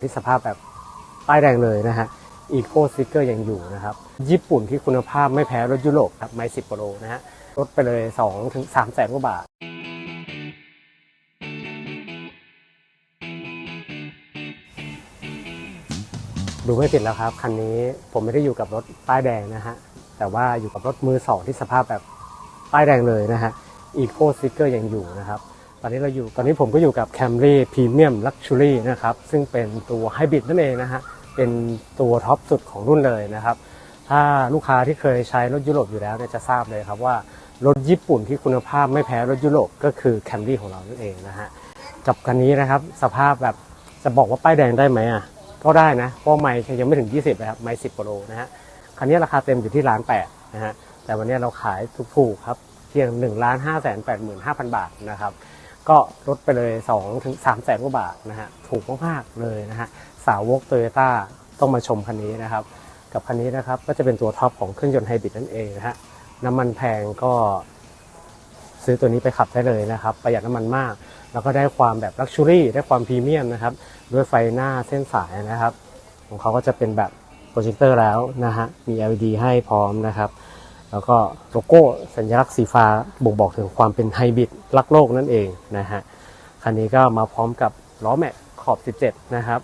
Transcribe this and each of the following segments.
ที่สภาพแบบป้ายแดงเลยนะฮะอีโคสติกเกอร์ยังอยู่นะครับ ญี่ปุ่นที่คุณภาพไม่แพ้รถยุโรปครับไม่สิบกว่าโลนะฮะลดไปเลย 2 ถึง3แสนกว่าบาท ดูไม่ผิดแล้วครับ คันนี้ผมไม่ได้อยู่กับรถป้ายแดงนะฮะ แต่ว่าอยู่กับรถมือสองที่สภาพแบบป้ายแดงเลยนะฮะอีโคสติกเกอร์ยังอยู่นะครับ อนนี้เราอยู่ตอนนี้ผมก็อยู่กับ Camry Premium Luxury นะครับ ซึ่งเป็นตัวไฮบริดนั่นเองนะฮะ เป็นตัวท็อปสุดของรุ่นเลยนะครับ ถ้าลูกค้าที่เคยใช้รถยุโรปอยู่แล้วเนี่ยจะทราบเลยครับว่ารถญี่ปุ่นที่คุณภาพไม่แพ้รถยุโรปก็คือ Camry ของเรานั่นเองนะฮะกับคันนี้นะครับสภาพแบบจะบอกว่าป้ายแดงได้ไหมอะก็ได้นะเพราะไม่ยังไม่ถึง 20นะครับไม่10กว่าโลนะฮะคันนี้ราคาเต็มอยู่ที่ล้านแปดนะฮะแต่วันนี้เราขายถูกๆครับเพียง1ล้าน5แสน8หมื่น5พันบาทนะครับ ก็ลดไปเลย2ถึง3แสนกว่าบาทนะฮะถูกมากๆเลยนะฮะสาวกโตโยต้าต้องมาชมคันนี้นะครับ กับคันนี้นะครับก็จะเป็นตัวท็อปของเครื่องยนต์ไฮบริดนั่นเองนะฮะน้ำมันแพงก็ซื้อตัวนี้ไปขับได้เลยนะครับ ประหยัดน้ำมันมาก แล้วก็ได้ความแบบลักชัวรี่ได้ความพรีเมียมนะครับ ด้วยไฟหน้าเส้นสายนะครับ ของเขาก็จะเป็นแบบโปรเจคเตอร์แล้วนะฮะมี LED ให้พร้อมนะครับ แล้วก็โลโก้สัญลักษณ์สีฟ้าบ่งบอกถึงความเป็นไฮบริดรักโลกนั่นเองนะฮะคันนี้ก็มาพร้อมกับล้อแม็กขอบ 17 นะครับ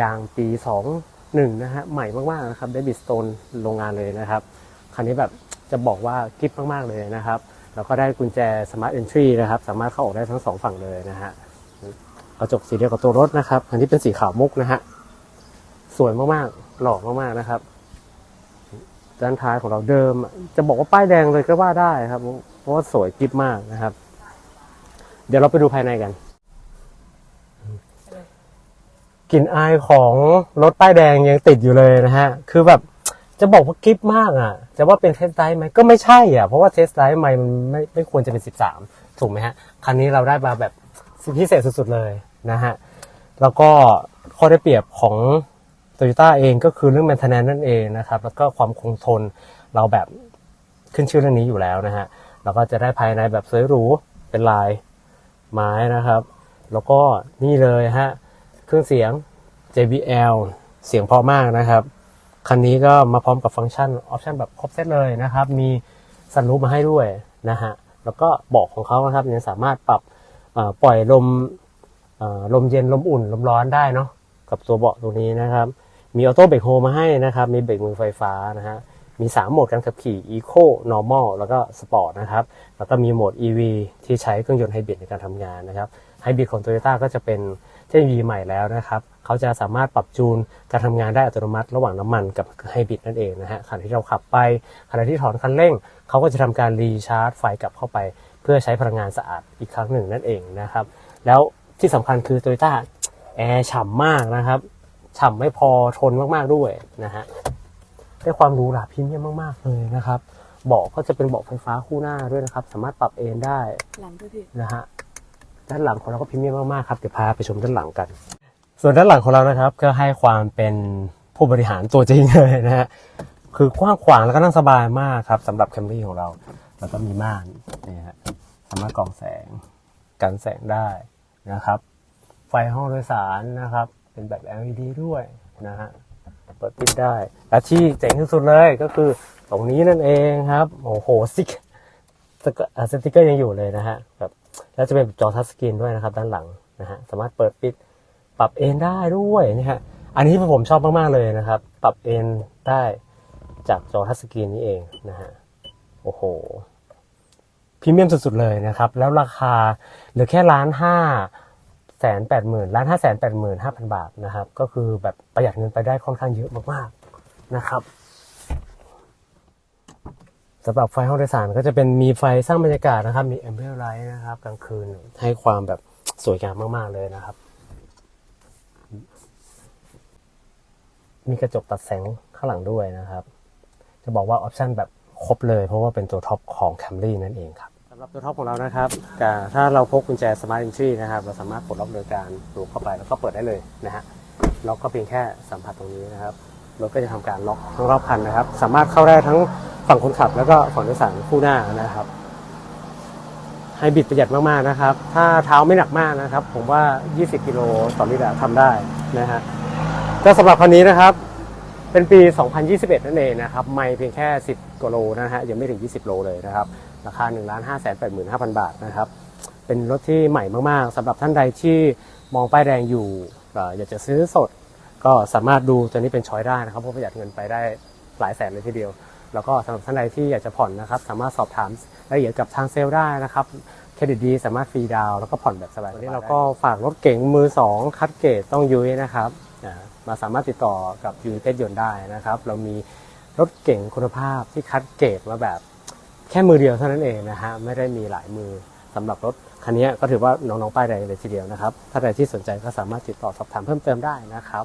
ยางปี 21 นะฮะ ใหม่มากๆนะครับได้บิสโตนโรงงานเลยนะครับ คันนี้แบบจะบอกว่ากิฟมากๆเลยนะครับ แล้วก็ได้กุญแจ Smart Entry นะครับ สามารถเข้าออกได้ทั้งสองฝั่งเลยนะฮะกระจกสีเดียวกับตัวรถนะครับ อันนี้เป็นสีขาวมุกนะฮะ สวยมากๆ หล่อมากๆนะครับ ด้านท้ายของเราเดิม จะบอกว่าป้ายแดงเลยก็ว่าได้ครับ เพราะว่าสวยกิฟมากนะครับ เดี๋ยวเราไปดูภายในกันกลิ่นอายของรถป้ายแดงยังติดอยู่เลยนะฮะ คือแบบจะบอกว่ากิฟมากอะ จะว่าเป็นเทสไ i ์ไหมก็ไม่ใช่อะ เพราะว่าเทสไ i ์ไม่มันไม่ไม่ควรจะเป็น 13 ถูกไหมฮะ คันนี้เราได้มาแบบพิเศษสุดๆเลยนะฮะ แล้วก็ข้อได้เปรียบของ โตโยต้าเองก็คือเรื่อง maintenance นั่นเองนะครับ แล้วก็ความคงทนเราแบบขึ้นชื่อเรื่องนี้อยู่แล้วนะฮะ เราก็จะได้ภายในแบบสวยหรูเป็นลายไม้นะครับ แล้วก็นี่เลยฮะ เครื่องเสียง JBL เสียงพอมากนะครับ คันนี้ก็มาพร้อมกับฟังก์ชันออปชันแบบครบเซตเลยนะครับ มีซันรูฟมาให้ด้วยนะฮะ แล้วก็เบาะของเขานะครับยังสามารถปรับปล่อยลมลมเย็นลมอุ่นลมร้อนได้เนาะกับตัวเบาะตรงนี้นะครับ มีออโต้เบรกโฮมาให้นะครับ มีเบรกมือไฟฟ้านะฮะ มี 3 โหมดการขับขี่ Eco Normal แล้วก็ Sport นะครับ แล้วก็มีโหมด EV ที่ใช้เครื่องยนต์ไฮบริดในการทำงานนะครับ ไฮบริดของ Toyota ก็จะเป็นเทคโนโลยีใหม่แล้วนะครับ เขาจะสามารถปรับจูนการทำงานได้อัตโนมัติระหว่างน้ำมันกับไฮบริดนั่นเองนะฮะ ขณะที่เราขับไปขณะที่ถอนคันเร่ง เขาก็จะทำการรีชาร์จไฟกลับเข้าไป เพื่อใช้พลังงานสะอาดอีกครั้งหนึ่งนั่นเองนะครับ แล้วที่สำคัญคือ Toyota แอร์ฉ่ำมากนะครับ ฉ่ำไม่พอทนมากๆด้วยนะฮะได้ความหรูหราพรีเมียมมากๆเลยนะครับเบาะก็จะเป็นเบาะไฟฟ้าคู่หน้าด้วยนะครับ สามารถปรับเอนได้หลังด้วยพี่นะฮะด้านหลังของเราก็พรีเมียมมากๆครับเดี๋ยวพาไปชมด้านหลังกัน ส่วนด้านหลังของเรานะครับ ก็ให้ความเป็นผู้บริหารตัวจริงเลยนะฮะคือกว้างขวางแล้วก็นั่งสบายมากครับสำหรับแคมรี่ของเรา แล้วก็มีม่านนี่ฮะสามารถกรองแสงกันแสงได้นะครับ ไฟห้องโดยสารนะครับ เป็นแบบ LED ด้วยนะฮะเปิดปิดได้และที่เจ๋งที่สุดเลยก็คือตรงนี้นั่นเองครับโอ้โหสิกสกอ่าสติ๊กเกอร์ยังอยู่เลยนะฮะแบบแล้วจะเป็นจอทัชสกรีนด้วยนะครับ ด้านหลังนะฮะสามารถเปิดปิดปรับเอนได้ด้วยนะฮะอันนี้ผมชอบมากๆเลยนะครับ ปรับเอนได้จากจอทัชสกรีนนี้เองนะฮะโอ้โหพรีเมียมสุดๆเลยนะครับ แล้วราคาเหลือแค่ล้านห้า แสนแปดหมื่นล้านห้าแสนแปดหมื่นห้าพันบาทนะครับ ก็คือแบบประหยัดเงินไปได้ค่อนข้างเยอะมากๆนะครับสำหรับไฟห้องโดยสารก็จะเป็นมีไฟสร้างบรรยากาศนะครับ มีแอมเบ r ไลท์นะครับกลางคืนให้ความแบบสวยงามมากๆเลยนะครับ มีกระจกตัดแสงข้างหลังด้วยนะครับ จะบอกว่าออปชันแบบครบเลยเพราะว่าเป็นตัวท็อปของ Camry นั่นเองครับ รับตัวท็อปของเรานะครับถ้าเราพกกุญแจ Smart Entry นะครับ เราสามารถปลดล็อกโดยการลูเข้าไปแล้วก็เปิดได้เลยนะฮะ ล็อกก็เพียงแค่สัมผัสตรงนี้นะครับ รถก็จะทำการล็อกทั้งรอบคันนะครับ สามารถเข้าได้ทั้งฝั่งคนขับ แล้วก็ฝั่งโดยสารคู่หน้านะครับไฮบริดประหยัดมากๆนะครับ ถ้าเท้าไม่หนักมากนะครับ ผมว่า 20 กิโลต่อลิตรทำได้นะฮะ ก็สำหรับคันนี้นะครับ เป็นปี 2021 นั่นเองนะครับ ไม่เพียงแค่ 10กว่าโลนะฮะ ยังไม่ถึง 20 โลเลยนะครับ ราคา 1 5 8 5 0 0 0 บาทนะครับ เป็นรถที่ใหม่มากๆสำหรับท่านใดที่มองป้ายแดงอยู่เอ่ออยากจะซื้อสด ก็สามารถดูตัวนี้เป็นช้อยได้นะครับเพราะประหยัดเงินไปได้หลายแสนเลยทีเดียว แล้วก็สำหรับท่านใดที่อยากจะผ่อนนะครับ สามารถสอบถามรายละเอียดกับทางเซลล์ได้นะครับเครดิตดีสามารถฟรีดาวน์แล้วก็ผ่อนแบบสบายวันนี้เราก็ฝากรถเก๋งมือ 2 คัดเกรดต้องยุ้ยนะครับอ่ามาสามารถติดต่อกับยูนิเต็ดยนต์ได้นะครับ เรามีรถเก๋งคุณภาพที่คัดเกรดมาแบบ แค่มือเดียวเท่านั้นเองนะฮะไม่ได้มีหลายมือสำหรับรถคันนี้ก็ถือว่าน้องๆป้ายแดงเลยทีเดียวนะครับ ถ้าใครที่สนใจก็สามารถติดต่อสอบถามเพิ่มเติมได้นะครับ